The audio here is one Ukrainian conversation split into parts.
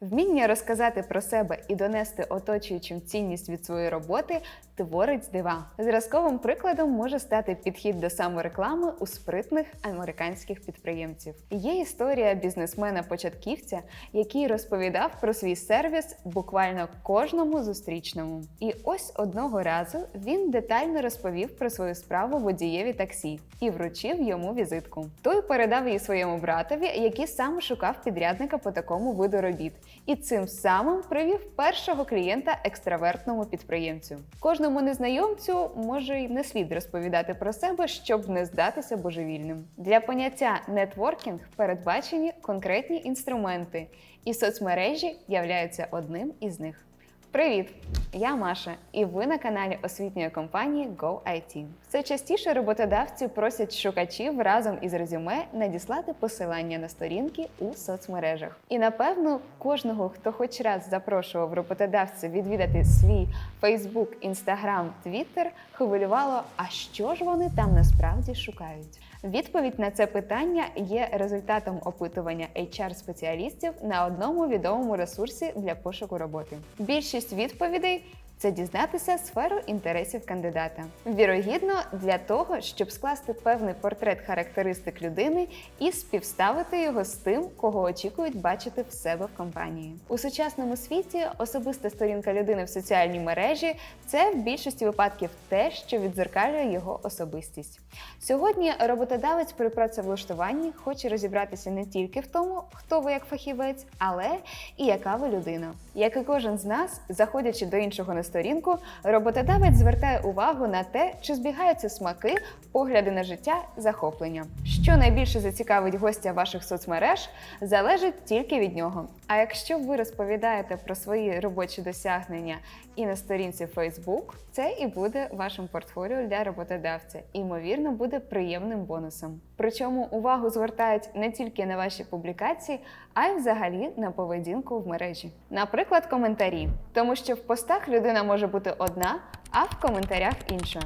Вміння розказати про себе і донести оточуючим цінність від своєї роботи творить дива. Зразковим прикладом може стати підхід до самореклами у спритних американських підприємців. Є історія бізнесмена-початківця, який розповідав про свій сервіс буквально кожному зустрічному. І ось одного разу він детально розповів про свою справу водієві таксі і вручив йому візитку. Той передав її своєму братові, який сам шукав підрядника по такому виду робіт, і цим самим привів першого клієнта екстравертному підприємцю. Кожному незнайомцю може й не слід розповідати про себе, щоб не здатися божевільним. Для поняття нетворкінг передбачені конкретні інструменти, і соцмережі являються одним із них. Привіт! Я Маша, і ви на каналі освітньої компанії GoIT. Все частіше роботодавці просять шукачів разом із резюме надіслати посилання на сторінки у соцмережах. І напевно, кожного, хто хоч раз запрошував роботодавця відвідати свій Facebook, Instagram, Twitter, хвилювало, а що ж вони там насправді шукають. Відповідь на це питання є результатом опитування HR-спеціалістів на одному відомому ресурсі для пошуку роботи. Більшість відповідей це дізнатися сферу інтересів кандидата. Вірогідно, для того, щоб скласти певний портрет характеристик людини і співставити його з тим, кого очікують бачити в себе в компанії. У сучасному світі особиста сторінка людини в соціальній мережі це в більшості випадків те, що відзеркалює його особистість. Сьогодні роботодавець при працевлаштуванні хоче розібратися не тільки в тому, хто ви як фахівець, але і яка ви людина. Як і кожен з нас, заходячи до іншого на сторінку, роботодавець звертає увагу на те, чи збігаються смаки, погляди на життя, захоплення. Що найбільше зацікавить гостя ваших соцмереж, залежить тільки від нього. А якщо ви розповідаєте про свої робочі досягнення і на сторінці Facebook, це і буде вашим портфоліо для роботодавця. І, ймовірно, буде приємним бонусом. Причому увагу звертають не тільки на ваші публікації, а й взагалі на поведінку в мережі. Наприклад, коментарі, тому що в постах людина може бути одна, а в коментарях інша.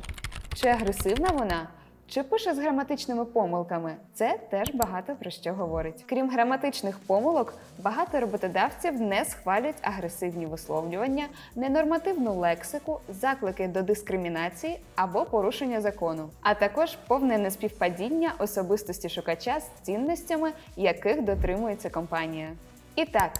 Чи агресивна вона? Чи пише з граматичними помилками? Це теж багато про що говорить. Крім граматичних помилок, багато роботодавців не схвалюють агресивні висловлювання, ненормативну лексику, заклики до дискримінації або порушення закону, а також повне неспівпадіння особистості шукача з цінностями, яких дотримується компанія. І так,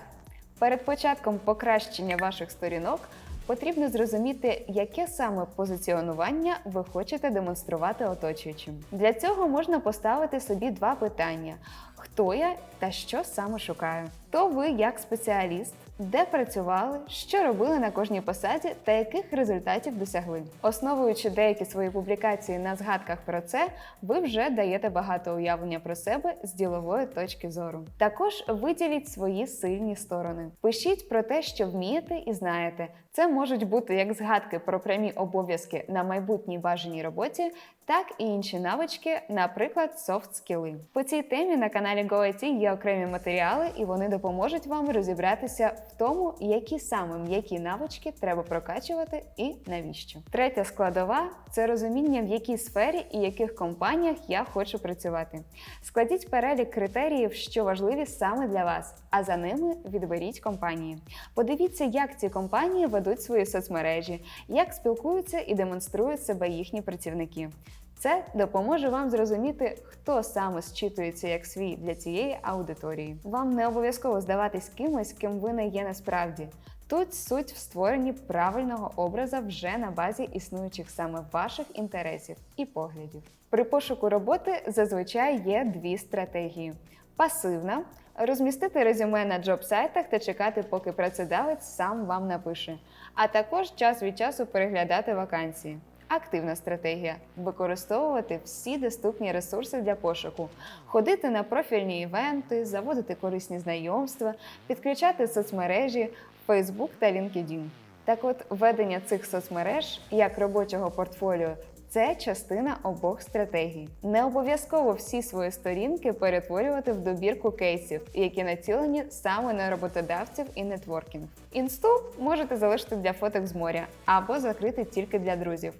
перед початком покращення ваших сторінок потрібно зрозуміти, яке саме позиціонування ви хочете демонструвати оточуючим. Для цього можна поставити собі два питання: хто я та що саме шукаю. То ви як спеціаліст, де працювали, що робили на кожній посаді та яких результатів досягли. Основуючи деякі свої публікації на згадках про це, ви вже даєте багато уявлення про себе з ділової точки зору. Також виділіть свої сильні сторони. Пишіть про те, що вмієте і знаєте. Це можуть бути як згадки про прямі обов'язки на майбутній бажаній роботі, так і інші навички, наприклад, софт-скіли. По цій темі на каналі GoIT є окремі матеріали, і вони допоможуть вам розібратися в тому, які саме м'які навички треба прокачувати і навіщо. Третя складова це розуміння, в якій сфері і яких компаніях я хочу працювати. Складіть перелік критеріїв, що важливі саме для вас, а за ними відберіть компанії. Подивіться, як ці компанії ведуть свої соцмережі, як спілкуються і демонструють себе їхні працівники. Це допоможе вам зрозуміти, хто саме зчитується як свій для цієї аудиторії. Вам не обов'язково здаватись кимось, ким ви не є насправді. Тут суть в створенні правильного образа вже на базі існуючих саме ваших інтересів і поглядів. При пошуку роботи зазвичай є дві стратегії: пасивна розмістити резюме на джоб-сайтах та чекати, поки працедавець сам вам напише, а також час від часу переглядати вакансії. Активна стратегія використовувати всі доступні ресурси для пошуку, ходити на профільні івенти, заводити корисні знайомства, підключати соцмережі Facebook та LinkedIn. Так от, ведення цих соцмереж як робочого портфоліо це частина обох стратегій. Не обов'язково всі свої сторінки перетворювати в добірку кейсів, які націлені саме на роботодавців і нетворкінг. Інсту можете залишити для фоток з моря або закрити тільки для друзів.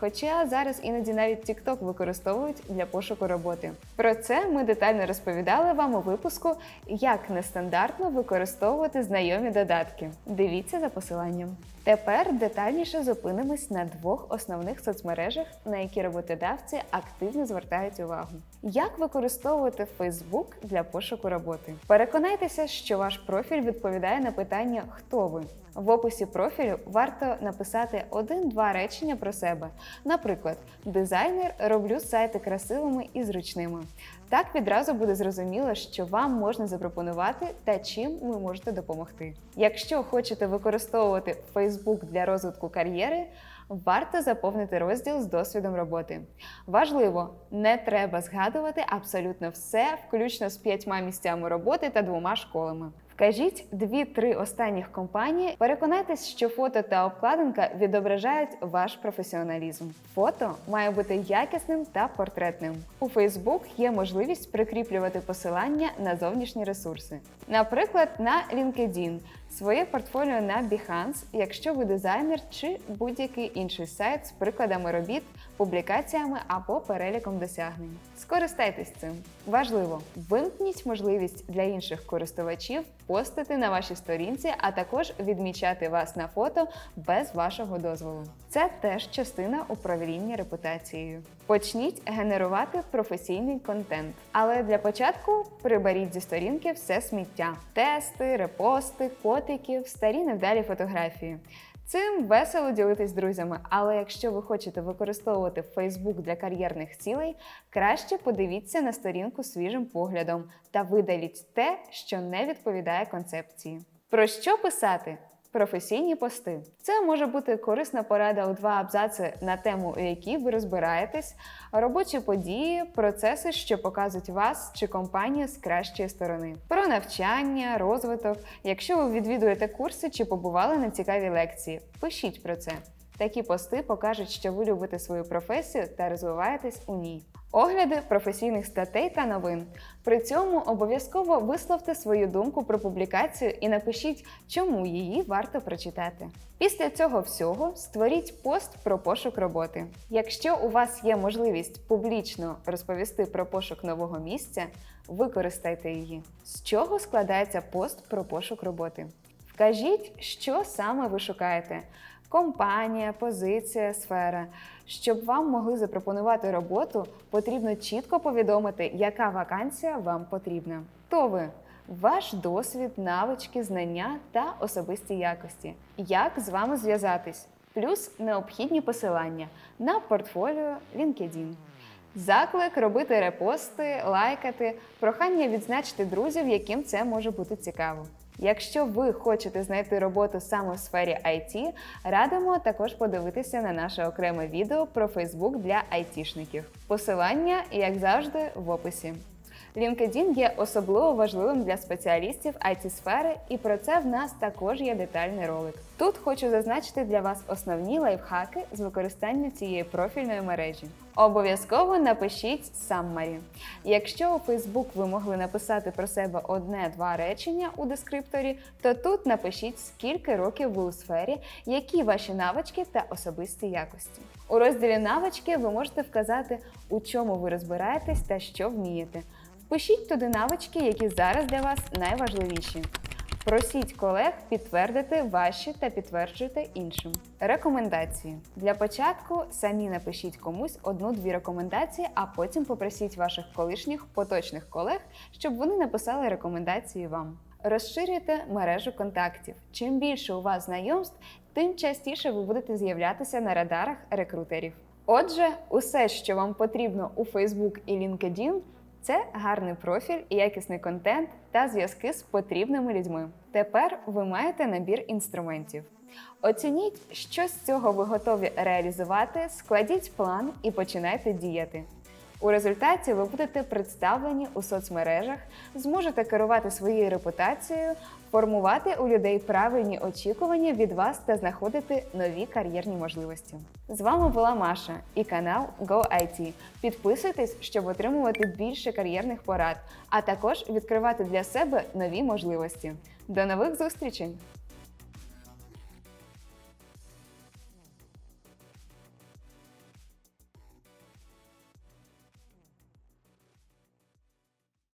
Хоча зараз іноді навіть TikTok використовують для пошуку роботи. Про це ми детально розповідали вам у випуску, як нестандартно використовувати знайомі додатки. Дивіться за посиланням. Тепер детальніше зупинимось на двох основних соцмережах, на які роботодавці активно звертають увагу. Як використовувати Facebook для пошуку роботи? Переконайтеся, що ваш профіль відповідає на питання Хто ви? В описі профілю варто написати один-два речення про себе. Наприклад, дизайнер роблю сайти красивими і зручними. Так відразу буде зрозуміло, що вам можна запропонувати та чим ви можете допомогти. Якщо хочете використовувати Facebook для розвитку кар'єри, варто заповнити розділ з досвідом роботи. Важливо, не треба згадувати абсолютно все, включно з п'ятьма місцями роботи та двома школами. Вкажіть дві-три останніх компанії. Переконайтесь, що фото та обкладинка відображають ваш професіоналізм. Фото має бути якісним та портретним. У Facebook є можливість прикріплювати посилання на зовнішні ресурси, наприклад, на LinkedIn, своє портфоліо на Behance, якщо ви дизайнер чи будь-який інший сайт з прикладами робіт, публікаціями або переліком досягнень. Скористайтесь цим. Важливо, вимкніть можливість для інших користувачів постити на вашій сторінці, а також відмічати вас на фото без вашого дозволу. Це теж частина управління репутацією. Почніть генерувати професійний контент. Але для початку приберіть зі сторінки все сміття: тести, репости, котиків, старі невдалі фотографії. Цим весело ділитись друзями, але якщо ви хочете використовувати Facebook для кар'єрних цілей, краще подивіться на сторінку свіжим поглядом та видаліть те, що не відповідає концепції. Про що писати? Професійні пости. Це може бути корисна порада у два абзаци на тему, у якій ви розбираєтесь, робочі події, процеси, що показують вас чи компанію з кращої сторони, про навчання, розвиток. Якщо ви відвідуєте курси чи побували на цікаві лекції, пишіть про це. Такі пости покажуть, що ви любите свою професію та розвиваєтесь у ній. Огляди професійних статей та новин. При цьому обов'язково висловте свою думку про публікацію і напишіть, чому її варто прочитати. Після цього всього створіть пост про пошук роботи. Якщо у вас є можливість публічно розповісти про пошук нового місця, використайте її. З чого складається пост про пошук роботи? Вкажіть, що саме ви шукаєте компанія, позиція, сфера. Щоб вам могли запропонувати роботу, потрібно чітко повідомити, яка вакансія вам потрібна. Хто ви? Ваш досвід, навички, знання та особисті якості. Як з вами зв'язатись? Плюс необхідні посилання на портфоліо LinkedIn. Заклик робити репости, лайкати, прохання відзначити друзів, яким це може бути цікаво. Якщо ви хочете знайти роботу саме в сфері IT, радимо також подивитися на наше окреме відео про Facebook для айтішників. Посилання, як завжди, в описі. LinkedIn є особливо важливим для спеціалістів it сфери і про це в нас також є детальний ролик. Тут хочу зазначити для вас основні лайфхаки з використання цієї профільної мережі. Обов'язково напишіть summary. Якщо у Facebook ви могли написати про себе одне-два речення у дескрипторі, то тут напишіть, скільки років ви у сфері, які ваші навички та особисті якості. У розділі навички ви можете вказати, у чому ви розбираєтесь та що вмієте. Пишіть туди навички, які зараз для вас найважливіші. Просіть колег підтвердити ваші та підтверджуйте іншим. Рекомендації для початку самі напишіть комусь одну-дві рекомендації, а потім попросіть ваших колишніх поточних колег, щоб вони написали рекомендації вам. Розширюйте мережу контактів. Чим більше у вас знайомств, тим частіше ви будете з'являтися на радарах рекрутерів. Отже, усе, що вам потрібно у Facebook і LinkedIn – це гарний профіль, якісний контент та зв'язки з потрібними людьми. Тепер ви маєте набір інструментів. Оцініть, що з цього ви готові реалізувати, складіть план і починайте діяти. У результаті ви будете представлені у соцмережах, зможете керувати своєю репутацією, формувати у людей правильні очікування від вас та знаходити нові кар'єрні можливості. З вами була Маша і канал GoIT. Підписуйтесь, щоб отримувати більше кар'єрних порад, а також відкривати для себе нові можливості. До нових зустрічей!